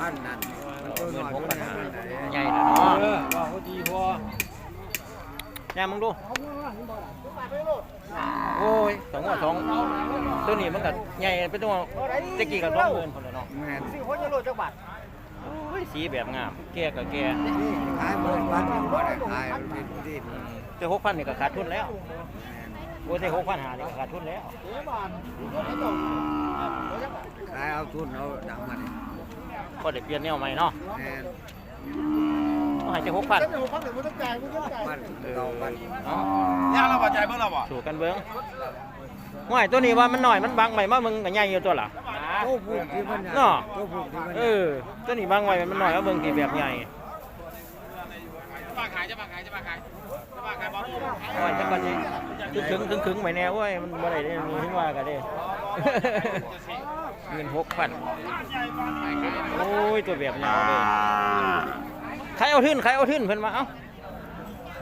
พันนั่นมันตัวน้อยหกพันหาใหญ่แล้วเนาะเออว่าเขาดีพอย่ามึงดู โอ้ยสองหัวสองตัวนี้มันก็ใหญ่เป็นตัวตะกี้ก็สองหมื่นคนละเนาะแม่สี่คนจะโหลดจักบาทสีแบบงาม แก่ก็แก่ขายหมื่นพันยังบ่ได้ขายเป็นที่อืมแต่หกพันนี่ก็ขาดทุนแล้วโอ้ยแต่หกพันหานี่ก็ขาดทุนแล้วขายเอาทุนเอาดังมัน ก็ได้เปลี่ยนแนวใหม่เนาะแม่นต้องให้แต่หกพันพันเก่าพันเนาะย่าเราบาดใจเบิ่งเราบ่สู่กันเบิ้งห่วยตัวนี้ว่ามันหน่อยมันบางไปมามึงก็ใหญ่อยู่ตัวล่ะโอ้ผูกที่มันใหญ่เนาะตัวผูกที่มันใหเอญ่อตัวนี้บางไว้มันหน่อยแล้วเบิ่งที่แบบใหญ่จะมาขายจะมาขายจะมาขายจะมาขายบ่โอ้ยจักวันนี้ถึงถึงถึงๆไปแน่โอ้ยมันบ่ได้ได้มีถึงว่ากันเด้ เงินหกพันโอ้ย ตัวแบบยาวเลยใครเอาทื่นใครเอาทื่นเพิ่นมา เอ้า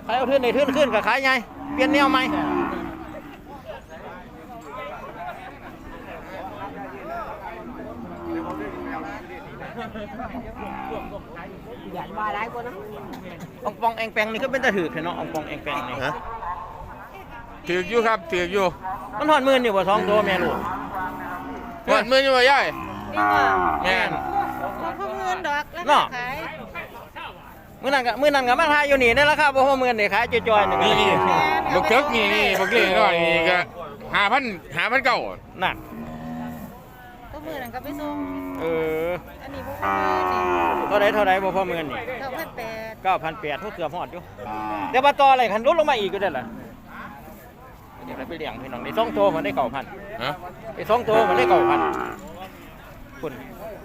ใครเอาทื่นในทื่นขึ้นกับขายไง เปลี่ยนแนวใหม่ใหญ่มาหลายคนนะอองปองแองแปงนี่ก็เป็นตะถือเนาะอองปองแองแปงนี่ฮะถือกอยู่ครับถือกอยู่ มันหอดหมื่นอยู่บ่สองตัวแม่ลูก วันมืออยู่บ่ยายนี่ว่าแม่น บ่พอเงินดอกแล้วเนาะขายมื้อนั้นก็มื้อนั้นก็มาทายอยู่นี่ในราคาบ่พอหมื่นนี่ขายจอยๆนี่นี่นี่บักเทิกนี่นี่บักเล่น้อยนี่ก็ห้าพันห้าพันเก้าน่ะก็มือนั่นก็ไปส่งเอออันนี้บ่พอเงินนี่เท่าใดเท่าใดบ่พอหมื่นนี่เก้าพันแปด9,800เท่าเกือบฮอดอยู่เดี๋ยวมาต่ออะไรคันลดลงมาอีกก็ได้ล่ะ เดี๋ยวไปเลี้ยงพี่น้องได้สองตัวมันได้9,000ฮะไอ้สองตัวมันได้เก่าพันคุณ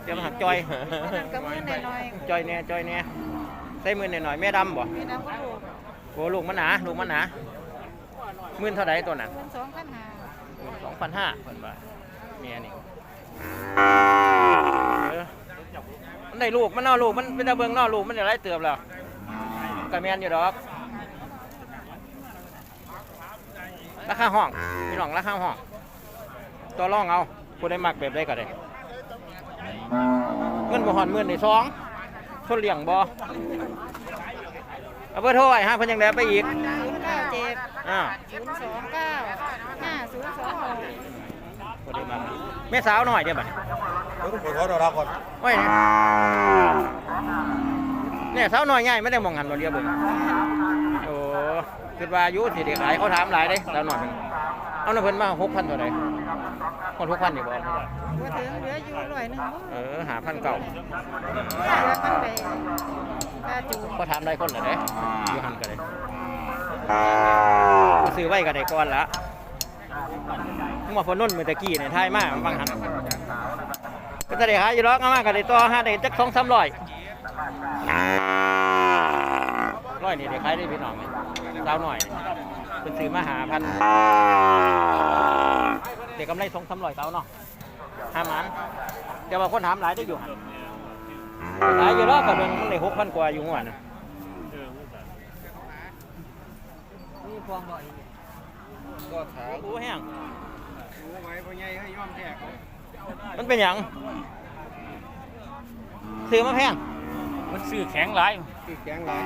เดี๋ยวมันหักจอยนั่นก็มือหน่อยจอยเนี่ยจอยเนี่ยใส่มือหน่อยๆแม่ดำบ่ๆมีน้ำก็ถูกโอ้ลูกมันหนาลูกมันหนาหมื่นเท่าไหร่ตัวน่ะเงินสองพันห้าสองพันห้าเพิ่นว่าเมียนี่เออมันได้ลูกมันเนอลูกมันเป็นตาเบิงเนอลูกมันได้ไรเติบแล้วกระเมียนอยู่ดอก ราคาห้องพี่น้องราคาห้องตัวรองเอาผู้ได้มักแบบได้ก็ได้เงินบ่หอนหมื่นในสองทนเลี้ยงบ่เอาเบอร์โทรไว้ฮะเพิ่นยังได้ไปอีกศูนย์เก้าเจ็ดอ่าศูนย์สองเก้าห้าศูนย์สองหกบ่ได้มาแม่สาวหน่อยเด้อบัดผมขอรอก่อนไว้เนี่ยเนี่ยสาวน้อยใหญ่ไม่ได้มองหันบ่เรียบเบิ่งโอ้ คิดว่าอายุสิได้ขายเขาถามหลายเด้สาวน้อยเพิ่นเอาน่ะเพิ่นมา6,000เท่าใดฮอด6,000นี่บ่เท่าไหร่ว่าถึงเหลืออยู่ร้อยหนึ่งเออ5,000เก่าเหลือมันไปกาจูงเขาถามได้คนละเด้อยู่หันก็ได้ซื้อไว้ก็ได้ก่อนละมึงมาฝนนุ่นมือตะกี้เนี่ยทายมากบางหันก็จะได้ขายอยู่หรอกเอามาก็ได้ต่อห้าได้จักสองสามร้อยร้อยนี่ได้ขายได้พี่น้องไหม สาวหน่อยเป็นซื้อมาหาพันเด็กกำไรสองสามร้อยเต้าเนาะห้ามันแต่ว่าคนถามหลายได้อยู่หันขายอยู่หรอกก็เป็นมันได้หกพันกว่าอยู่หัวนะนี่พวงบ่อยก็ถามรู้แห้งรู้ไว้พ่อใหญ่ให้ยอมแทกมันเป็นหยังซื้อมาแพงมันซื้อแข็งหลาย ที่แข็งหลาย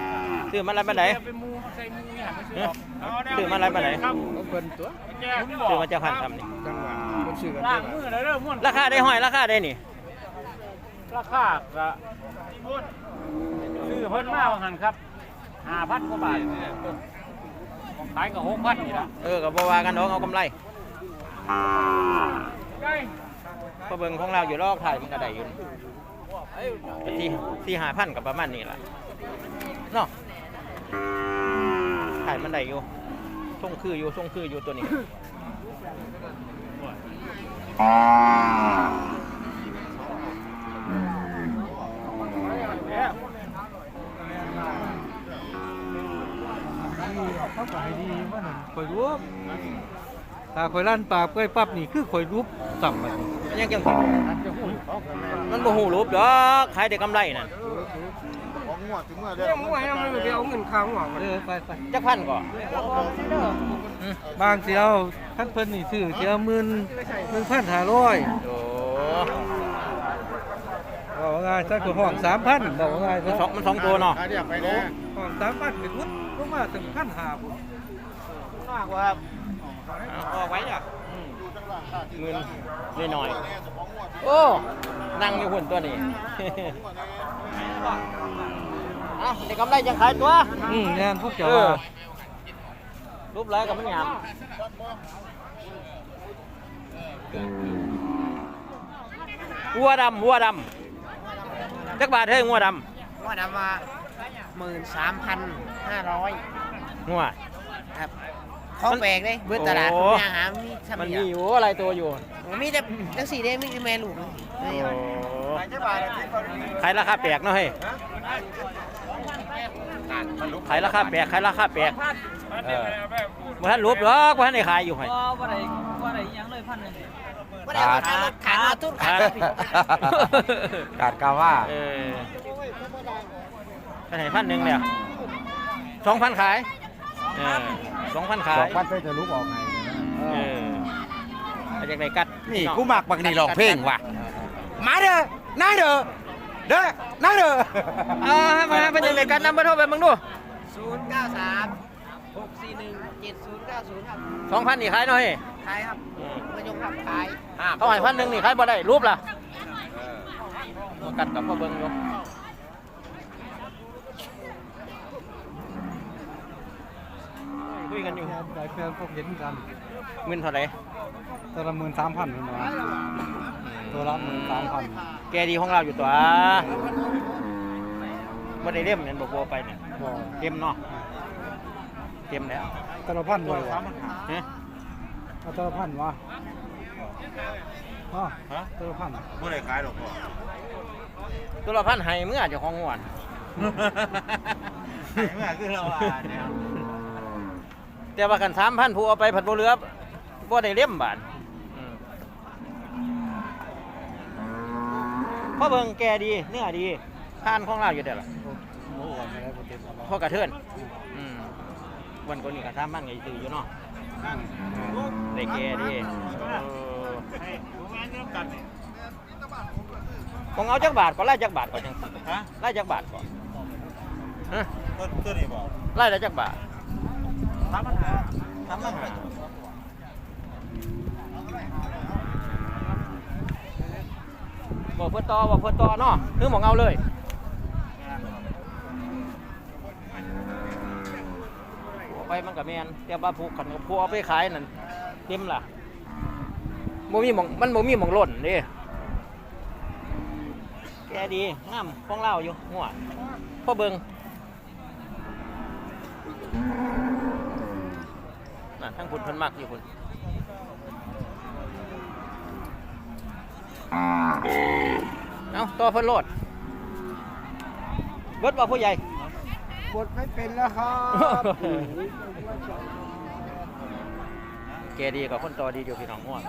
ซื้อมาอะไรมาไหนเป็นมูใส่มูนี่หันไปซื้อเอ้ยซื้อมาอะไรมาไหนครับเขาเพิ่นตัวแก่ผมบซื้ออกมาจากพันทำนี่จังหวะมันซื้อกันล่างได้มือเลยเด้อม่วนราคาได้ห้อยราคาได้นี่ราคาก็ซื้อเพิ่นมาว่าหันครับห้าพันกว่าบาทของขายก็หกพันนี่ละเออกับบว่ากันน้องเอากำไรใกล้เพราะเบิ่งของเราอยู่รอบถ่ายมันก็ได้อยู่ก็ที่ที่หาพันกับประมาณนี้แหละ เนาะถ่ายมันได้อยู่ส่งคืออยู่ส่งคืออยู่ตัวนี้เขาก็ให้ดีว่านั่นข่อยรูปถ้าข่อยลั่นปากข่อยปั๊บนี่คือข่อยรูปต่ำบัดนี้มันยังจังมันบ่หูรูปดอกขายได้กำไรนั่น ของงวดถึงเมื่อเดือนยังไม่ให้มันไปเอาเงินค้างหวังเออไปไปจักพันก่อนบางเสียวท่านเพิ่นนี่ซื้อเสียวหมื่นหนึ่งพันห้าร้อยโอ้บอกว่าไงถ้าคือห้องสามพันบอกว่าไงมันสซะองมันสองตัวเนาะขายเรียกไปเด้อห้องสามพันเป็นวุฒิก็มาถึงขั้นหาบุญมากกว่าครับออกไว้จ้ะเงินนิดหน่อย โอ้ นั่งอยู่หุ่นตัวนี้เอ้าเด็กกำไรยังขายตัวอืมแน่นพวกเจ้าเออว่ารูปแล้วกับมันงามวัวดำวัวดำจักบาทเฮ้ยงัวดว่าดำว่าหมื่นสามพันห้าร้อยำงัวครับของแปลกเลยเบื้องตลาดโอ้ผมยังหามีทำมันอมีย่างอยู่อะไรตัวอยู่มีแต่จังสีเด้มีแม่ลูกนี่โอ้ขายเจ้าบาทที่เขาดีขายราคาแปลกเนาะเฮ้ย ขายราคาแปลกขายราคาแปลกเออบ่ทันรูปหรอกบ่ทันได้ขายอยู่ให้ว่าได้เอาขายรถขายมาทุนขายมาผิดกาดกาว่าเออเป็นไหนพันหนึ่งเนี่ยสองพันขายเออสองพันขายสองพันไปจะลุกออกไงเออเอาจากไหนกัดนี่กูมักบักนี่ร้องเพลงว่ะมาเด้อนาเด้อ เด้อนาเด้อเอาให้มาเป็นยังไงกัดนำมาโทรไปมึงดูศูนย์เก้าสามหกสี่หนึ่งเจ็ดศูนย์เก้าศูนย์ครับสองพันนี่ขายหน่อยขายครับมายงครับขายเขาให้พันหนึ่งนี่ขายบ่ได้รูปล่ะกัดกับพ่อเบิ้งอยู่คุยกันอยู่หลายแฟนพวกเห็นกันเงินเท่าไหร่ตัวละหมื่นสามพันนะ ตัวละหมื่นสามพันแกดีของเราอยู่ตัวบ่ได้เล่มเนี่ยบอกบัวไปเนี่ยบอกเต็มเนาะเต็มแล้วตัวละพันเลยวะฮะเอาตัวละพันวะอ๋อตัวละพันเมื่อไรขายหรอกพ่อตัวละพันให้เมื่อเจ้าของงวนเมื่อคือเราอะเนี่ยแต่ว่ากันสามพันผู้เอาไปผัดบัวเรือบ่ได้เล่มบานอืมเพราะเบิ่งแกดีเนื้อดีทานของเราอยู่แต่ละโอ้โหอะไรประเทศอะไรพ่อกระเทือนอืมวันก่อนนี้ก็สามพันก็ซื้ออยู่เนาะได้แกดีเออของเอาจักบาทก็ไล่จักบาทก่อนจังสิฮะไล่จักบาทก่อนฮะต้นต้นนี้บอกไล่ได้จักบาทสามปัญหาสามปัญหา บอกเพื่อต่อบอกเพื่อต่อเนาะนึกหมองเอาเลยเอาไปมันกับแมนแต่ว่าผูกขันกับผูเอาไปขายนั่นเต็มล่ะบ่มีหมองมันบ่มีหมองหล่นเด้แกดีงามของเล่าอยู่หัวพ่อเบิงนั่นทั้งคุณพิ่นมักอยู่คุณ เอาต่อเพิ่นโลดเบิดว่าผู้ใหญ่บดไม่เป็นแล้วครับแกดีกว่าคนต่อดีเดียวพี่น้องง่วง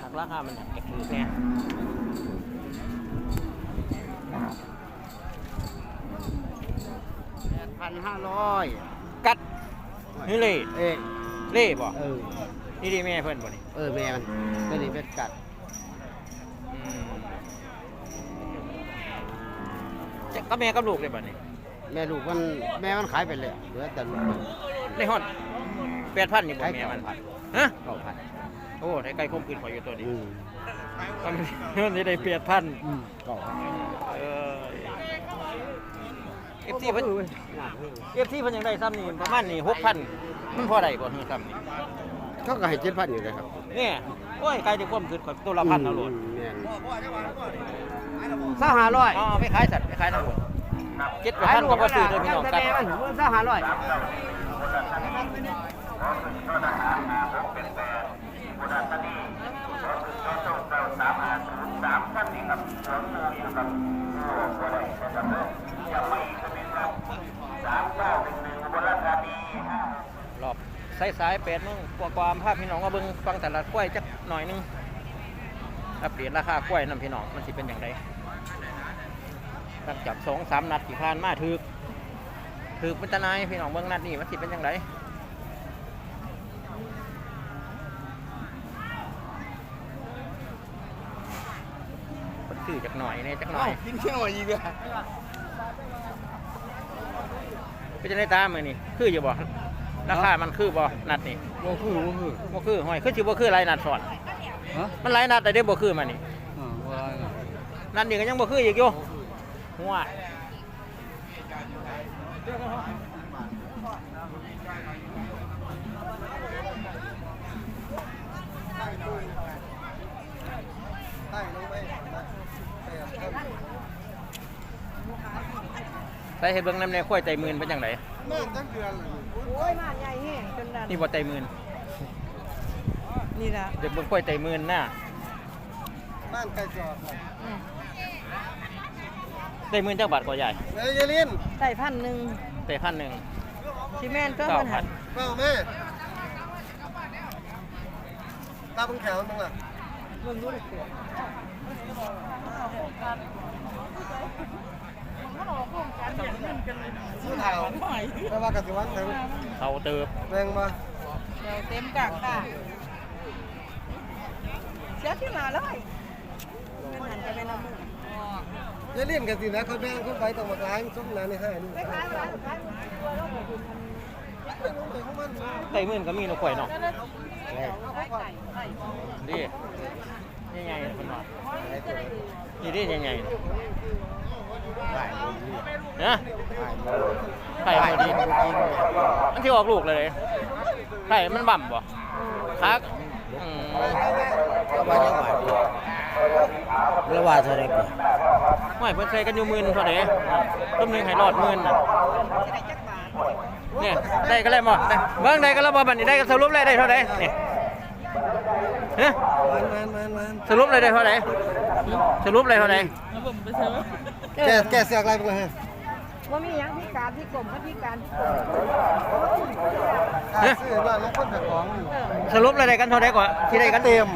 หักราคามันกระถือแน่พันห้าร้อยกัดนี่เล่เอ้ยเล่บ่เออนี่ดีแม่เพิ่นบ่นี่เออแม่มันไม่ได้เป็นกัดอืม จะกับแม่กับลูกเลยบ่นี่แม่ลูกมันแม่มันขายไปเลยเหลือแต่ลูกได้ฮอด8,000นี่บ่แม่มันฮะเก้าพันโอ้ได้ไกลคมคืนข่อยอยู่ตัวนี้อืมมันมันสิได้8,000อืมเก้าพันเออ FC เพิ่น FC เพิ่นยังได้ซ้ำนี่ประมาณนี่6,000มันพอได้บ่ฮือซ้ำนี่เขาก็ให้เจ็ดพันอยู่เลยครับเนี่ย โอ้ยไกลจะความคืนข่อยตัวละพันเอาโลดแม่นเศร้าหาร้อยอ๋อไปขายสัตว์ไปขายน้ำหมดเจ็ดพันก็บ่ซื้อเด้อพี่น้องกันเศร้าหาร้อยรอบ สายสายๆแปดโมงกว่าๆภาพพี่น้องมาเบิ่งฟังตลาดกล้วยจักหน่อยหนึงอัปเดตราคากล้วยนํพี่น้องมันสิเป็นอย่างไรตักจับสองสามนัดที่ผ่านมาถือถือเป็นตะนายพี่น้องเบิ่งนัดนี้มันสิเป็นอย่างไรซื้อจักหน่อยเนี่ยจักหน่อยกินเที่ยวอีกเลยเป็นจะได้ตามมือนี่คืออยู่บ่ ราคามันคือบ่นัดนี่บ่คือบ่คือบ่คือห้อยคือสิบ่คือหลายนัดสอนฮะมันหลายนัดแต่ได้บ่คือมานี่อ่าว่าน่ะนัดนี้ก็ยังบ่คืออีกอยู่หัวไปให้เบิ่งน้ำในข้อยใจหมื่นเป็นจังไดแม่จักเดือนเลยโอ้ ยมาใหญ่แห้งจนดันนี่บ่ใจหมื่นนี่ละเดี๋ยวเบิ่งข้อยใจหมื่นน่ะบ้านไก่จอดได้หมื่นจักบาทกว่าใหญ่เฮ้ยยายลินใส่พันหนึ่งได้พันหนึ่งชิแม่นก็เก้ามันพัหันนเป้าแม่ตาเพิ่งแขวมึงล่ะมึงรู้เลยเสือ สู้เท้าแต่ว่ากสิวันถึงเขาเติบแรงมาเดี๋ยวเต็มกากค่ะเสียที่มาเลยมันหันจะเป็นน้ำมือยายลินกันสินะเขาแบ่งเขาไปต้องมาขายซุ้มนั้นในให้นี่ไปขายร้านขายมันตัวแล้วก็คุณมันไปลงไปของมันได้หมื่นก็มีนกข่อยเนาะเอาไปไก่ไก่ดิใหญ่ๆเพิ่นว่านี่ดิใหญ่ๆ นะไข่พอดีมันที่ออกลูกเลยไข่มันบ่ำบ่คักอืมก็ว่าจังหวัดแล้วว่าเท่าไรก่อนไม่เพิ่นใส่กันอยู่หมื่นเท่าไหร่ต้มหนึงให้รอดหมื่นน่ะจะได้จักบาทเนี่ยได้ก็แล้วบ่ได้เบิ่งได้ก็แล้วบ่บัดนี้ได้ก็สรุปเลยได้เท่าไหร่นี่ฮะมันมันมันมันสรุปเลยได้เท่าไหร่สรุปเลยเท่าไหร่แกแกเสียอะไรบ้างฮะ ว่ามีหยังพิการที่กลมกับพิการที่กลมซื้อว่าน้องคนแต่ของเออสรุปเลยได้กันเท่าไหร่ก่อนที่ได้กันเต็ม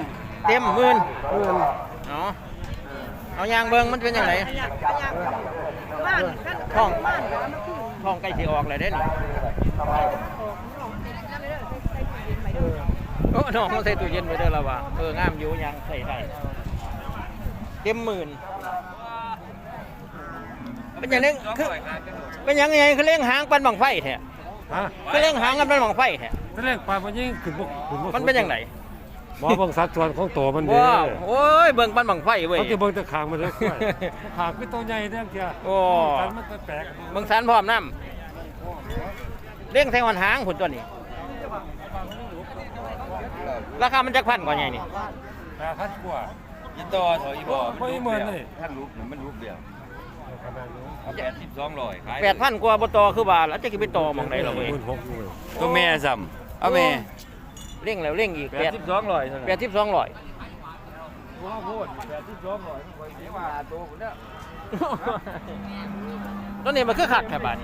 เต็มหมื่นเงินเอาเอายางเบิ่งมันเป็นจังไดขยันขยันบ้านกันท้องบ้านกันมาคืนท้องใกล้สิออกเลยเด้นี่ออกออกนั่นเลยใส่ใส่ถุงเย็นไปเด้อโอ้น้องใส่ตู้เย็นไว้เด้อแล้วว่าเอองามอยู่ยังใส่ได้เต็มหมื่น เป็นอย่างนี้คือเป็นอย่างไงคือเลี้ยงหางปันบังไฟแท้ฮะคือเลี้ยงหางกันปันบังไฟแท้ตอนแรกปลามันยิ่งขึ้นบ่ขึ้นบ่มันเป็นอย่างไรบ่เบิ่งสัดส่วนของตัวมันเด้ว้าวโอ้ยเบิ่งปันบังไฟเว้ยเขาจะเบิ่งแต่ขางมันเลยค่อยขางคือตัวใหญ่เด้อเที่ยโอ้กันมันแปลกเบิ่งสันพร้อมน้ำเลี้ยงแทงวันหางผลตัวนี้ ราคามันจักพันกว่าไงนี่ๆแต่พันกว่ายินต่อถอยบ่บ่อีเหมือนนี่ท่านรูปมันรูปเดียวขนาดนี้เอา แปดสิบสองร้อยขายแปดพันกว่าบ่ต่อคือว่าแล้วจะกินไปต่อหมองใดเหรอเว้ยหมื่นหกอยู่เว้ยตัวแม่ซ้ำเอาแม่เร่งแล้วเร่งอีกแปแปดดสิบสองร้อยเท่านั้นแปดสิบสองร้อยว้าวโพดแปดสิบสองร้อยคอยเสียว่าตัวคนเนี้ยตัวนี้มันคือขัดแค่บาท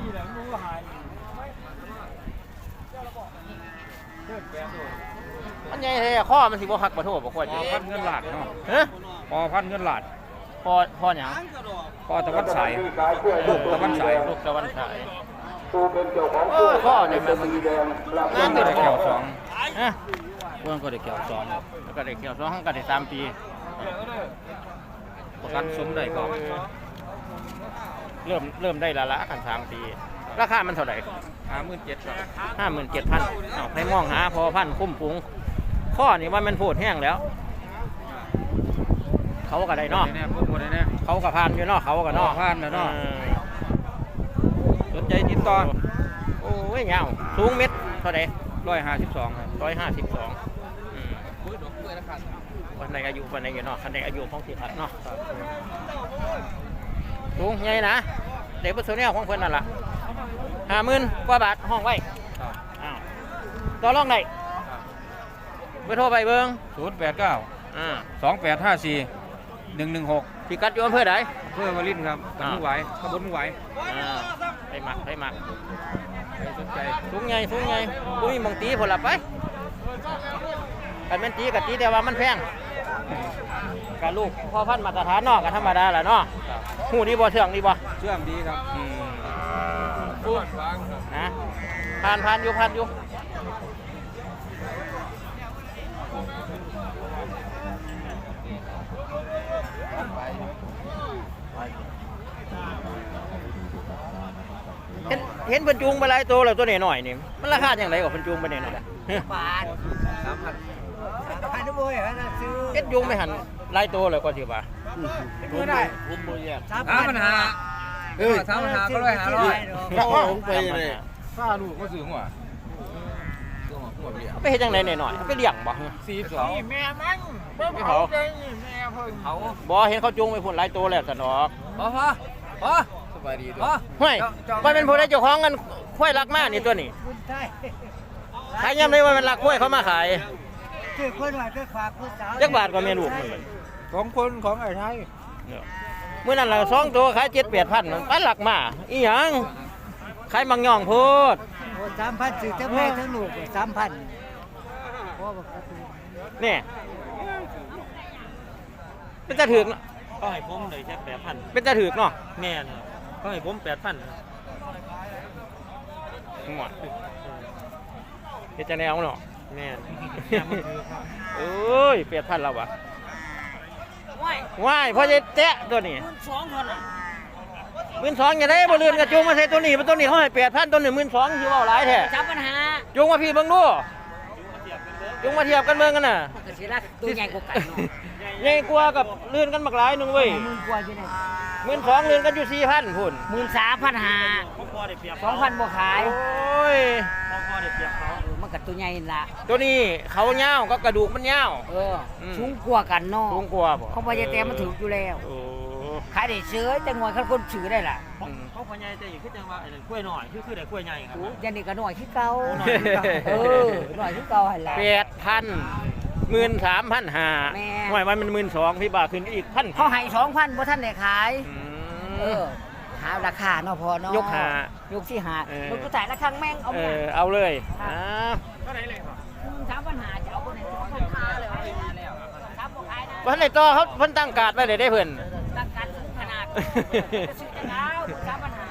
มันใหญ่แท้ข้อมันสิบ่หักบ่โทษบ่ค่อยพอพันเงินหลาดเนาะฮะพอพันเงินหลาด พ่อพอหยังพอตะวันสายลูกตะวันสายลูกตะวันฉายโอ้ยข้อเนี่ยมันงานก็เด็ได้ดแก้แก้ววสองฮะเพื่อนก็ได้แก้วสองแล้วก็ได้แก้วสองก็ได้สามปีประกันสมได้ก่อนเริ่มเริ่มได้ละละกันสามปีราคามันเท่าไหร่ห้าหมื่นเจ็ดครับห้าหมื่นเจ็ดพันเอาให้มองหาพอพันคุ้มปุงข้อนี่ว่ามันโพดแห้งแล้ว เขาก็ได้เนาะแน่พวกคนแน่เขาก็พานอยู่เนาะเขาก็เนาะผ่านแล้วเนาะออสนใจติดต่อโอ้ยยาวสูงเม็ดเท่าไหร่ร้อยห้าสิบสองครับร้อยห้าสิบสองวันในอายุวันในอยู่เนาะคันในอายุของสิพัดเนาะสูงใหญ่นะเด็กประสูเนี่ยของเพิ่นนั่นล่ะห้าหมื่นกว่าบาทห้องไว้อ้าวต่อรองได้เบอร์โทรไปเบิ้งศูนย์แปดเก้าอ่าสองแปดห้าสี่ หนึ่งหนึ่งหกพิกัดอยู่อำเภอใดเพื่อมาลิ้นครับตำบลไหวตำบลไหวอ่าไปหมักไปหมักใครสนใจสูงใหญ่สูงใหญ่บ่มีหมองตีผลละไปกันแม่นตีกับตีแต่ว่ามันแพงกับลูกพ่อพันธุ์มาตรฐานเนาะก็ธรรมดาแหละเนาะหูดีบ่เชื่องดีบ่เชื่อมดีครับอืมอู้นะผ่านผ่านอยู่ผ่านอยู่ เห็นเห็นเพิ่นจูงไปหลายตัวแล้วตัวน้อยๆนี่มันราคาจังไดกว่าเพิ่นจูงไปน้อยๆฮะบาทสามพันพันด้วยฮะนะซื้อเฮ็ดจูงไปหันหลายตัวแล้วก็สิว่าไม่ได้ผมบ่แยกสามพันหาเอ้ยสามพันหาก็ร้อยหาร้อยก็ผมไปเลยค่าลูกก็สูงว่ะเอาไปเฮ็ดจังไดน้อยๆเอาไปเลี้ยงบ่สี่สองแม่มันไม่เขาแม่เพิ่นเขาบ่เห็นเขาจูงไปพุ่นหลายตัวแล้วสนอกพอพอพอส บายดีด้วยพอห้วยว่าเป็นผู้ใดเจ้าของกันควายรักมากนี่ตัวนี้คุณใช่ขายยามได้ว่ามันรักควายเขามาขายคือคนหน่อยก็ฝากผู้สาวจักบาทก็แม่ลูกมันเลยของคนของไอ้ไทยมื้อนั้นล่ะสองตัวขาย7-8,000มันไปรักมาอีหยังขายมังย่องโพดสามพันซื้อทั้งแม่ทั้งลูกสามพันพ่อบอกนี่เป็นตาถึกเนาะก็ให้ผมเลยแค่แปดพันเป็นตาถึกเนาะแม่นค รับก็ให้ผมแปดพันหมดเฮ็ดจังได๋เอาเนาะแม่นเอ้ยเปียดพันแล้ววะว้ายพ่อจะแตะตัวนี้สองคนอะหมื่นสองอย่าได้บ่เรือนกระจุงมาใส่ตัวนี้มันตัวนี้เขาให้แปดพันตัวหนึ่งหมื่นสองที่ว่าหลายแท้จับปัญหาจุงมาพี่เบิ่งดูจุงมาเทียบกันเบิ่งกันน่ะมันก็สิรักตัวใหญ่กว่ากันเนาะ ใหญ่กว่ากับเรือนกันบักหลายหนึงเว้ยหมื่นกว่าอยู่ไหนหมื่นสองเรือนกันอยู่สี่พันพุ่นหมื่นสามพันห้าผมพอได้เปรียบสองพันบ่ขายโอ้ยผมพอได้เปรียบเขาเออมันก็ตัวใหญ่นั่นละตัวนี้เขาเงาวก็กระดูกมันเงาว เอออม สูงกว่ากันเนาะสูงกว่าบ่เขาบ่จะแต่มันถูกอยู่แล้วโอ้ขายได้เสือจังหวะคันคนซื้อได้ล่ะเขาพอใหญ่แต่อีกคือจังว่าไอ้นั่นกล้วยหน่อยคือคือได้กล้วยใหญ่ครับ ยันนี่ก็น้อยคือเก่าน้อยคือเก่าเออน้อยคือเก่าหั่นล่ะแปดพัน หมื่นสามพันห้าแม่ห่วยมันเป็นหมื่นสองพี่บ่าขึ้นอีกพันเขาให้2,000บ่ทันได้ขาย อืเอม อหาราคาเนาะพอเนาะยกหายกที่หาเออ มันก็จ่ายละครั้งแม่งเอาเอแม่งอเอาเลยครับอ่าสามปัญหาจะเอาคนไหนสองพันห้าเลยครับบ่ขายนะวันไหนต่อเขาเพิ่นตั้งการ์ดไว้เลยได้เพิ่น ตั้งกันถึงขนาดจะซื้อจะเอาสามปัญหา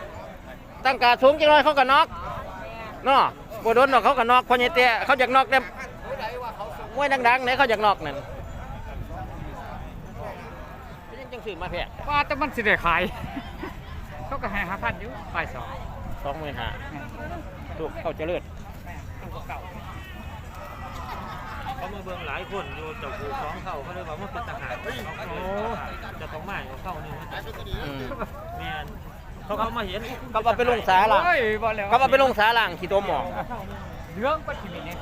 ตั้งการ์ดสูงจังเลยเขาก็น็อกเนาะบ่โดนดอกเขาก็น็อกพอใหญ่เตี้ยเขาอยากน็อกแต่ มวยดังๆไหนเขาอยากน็อกนั่นเป็นจังซื้อมาแพงว่าแต่มันสิได้ขาย เขาก็ให้ห้าพันอยู่ฝ่ายสองสองหมื่นห้าลูกเขาเจะเลิศเขามาเบิ่งหลายคนอยู่เจ้าผู้สองเข้าเขาเลยว่ามันเป็นทหารโอ้จะต้องมาอยู่เข้านี่อืมแม่นเขาเขามาเห็นเขาเอาไปลงสาล่างโอ้ยบ่แล้วเขาเอาไปลงสาล่างขี้ตัวหมอกเรื่องปัจจุบันนี้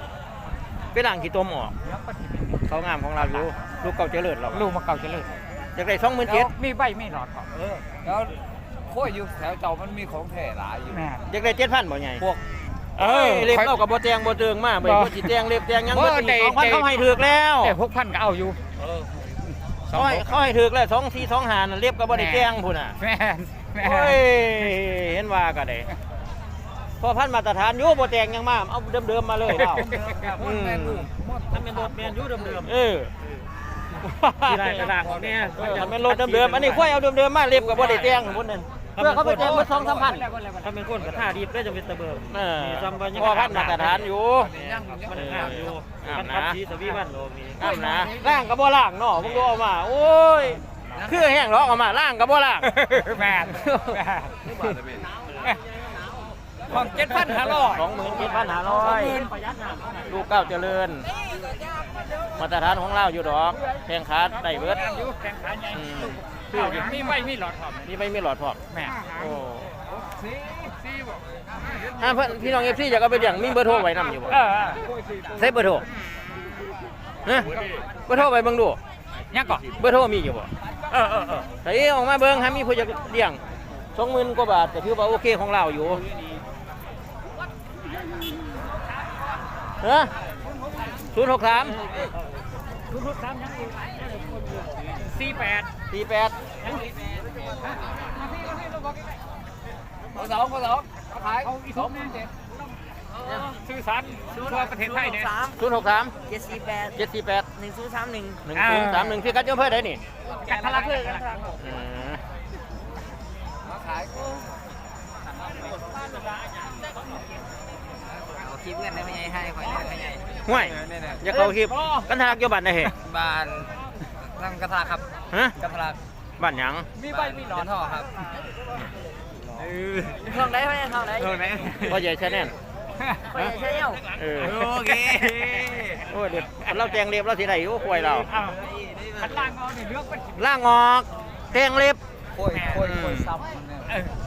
ไปล่างขี้ตัวหมอกเรื่องปัจจุบันนี้เขางามของเราอยู่ลูกเขาเจะเลิศเราลูกมาเก่าเจริญอยากได้สองหมื่นเจ็ดมีใบไม่หลอดครับเออแล้วโค้ยอยู่แถวเจ้ามันมีของแท้หลายอยู่แม่อยากได้เจ็ดพันบ่ใหญ่พวกเออเล็บเข้ากับบ่แตงบ่เตืองมาเบิ่งบ่บ่สิแตงเล็บแตงหยังบ่บ่สิได้สองพันได้เขาให้ถูกแล้วแต่หกพันก็เอาอยู่เออเขาให้เขาให้ถูกแล้วสองสี่สองหานั่นเล็บก็บ่ได้แตงพุ่นน่ะแม่นแม่โอ้นยเห็นว่าก็ได้ พอพันมาตรฐานอยู่บ่แตงหยังมาเอาเดิมๆมาเลยเปล่าอืมถ้าเป็นรถแมนอยูเดิมเออๆที่ไรกระดาษของเนี่ยเออถ้าเป็นรถเดิมๆอันนี้ค่อยเอาเดิมๆมาเล็บก็บ่ได้แตงพุ่นนั่นเพื่อเขาไปแตงเบิด2-3พันถ้าเป็นคนกับท่าดีได้จะเป็นตะเบิงเออมีจำไว้ยังพอพันมาตรฐานอยู่มันงามอยู่งามมันนะขับสีสวีวันโลมีอ้ามนะล่างก็บ่ล่างเนาะมึงดูเอามา โอ้ยคือแห้งร้องออกมาล่างก็บ่ล่างแม่น ของเจ็ดพันห้าร้อยสองหมื่นเจ็ดพันห้าร้อยลูกเก้าเจริญ มาตรฐานของเราอยู่ดอกแข่งขาได้เบิดอยู่แข่งขันใหญ่อืมคืออยู่มีไม่มีหลอดครับนี่ไม่มีหลอดพร้อมแม่โอ้ถ้าเพื่อนพี่น้องเอฟซีอยากเอาไปเลี้ยงมีเบอร์โทรไว้นำอยู่บ่เออใช้เบอร์โทรฮะเบอร์โทรไปเบิ่งดูยังก่อนเบอร์โทรมีอยู่บ่เออเออเออใส่ออกมาเบิ่งให้มีผู้อยากเลี้ยงสองหมื่นกว่าบาทก็ถือว่าโอเคของเราอยู่ เออศูนย์หกสามทุกๆสามยังสี่แปดสี่แปดสองสองสองขายสองเจ็ดซื้อสันทั่วประเทศไทยเนี่ยสามศูนย์หกสามเจ็ดสี่แปดเจ็ดสี่แปดหนึ่งศูนย์สามหนึ่งหนึ่งศูนย์สามหนึ่งพี่กัดเจ้าเพื่อได้นี่กันทะลักเลยกันอืมค ลิปเงินได้ไม่ใหญ่ให้คอยได้ไม่ใหญ่ห่วยอย่าเข้าคลิปกันทากอยู่บัตรนะเฮ้บานนั่งกระทาครับฮะกระทาบ้านหยังมีใบมีหนอนห่อครับทองไหนไหมทองไหนโดนไหมพ่อใหญ่ชาแนลไม่ใช่เอ้าเออโอเคโอ้ยเดี๋ยวเราแจงเล็บเราสิได้อยู่ควยเราขันล่างเอาเนี่ยเลือกเป็นล่างออกแทงเล็บโคยโคยโคยซ้ำ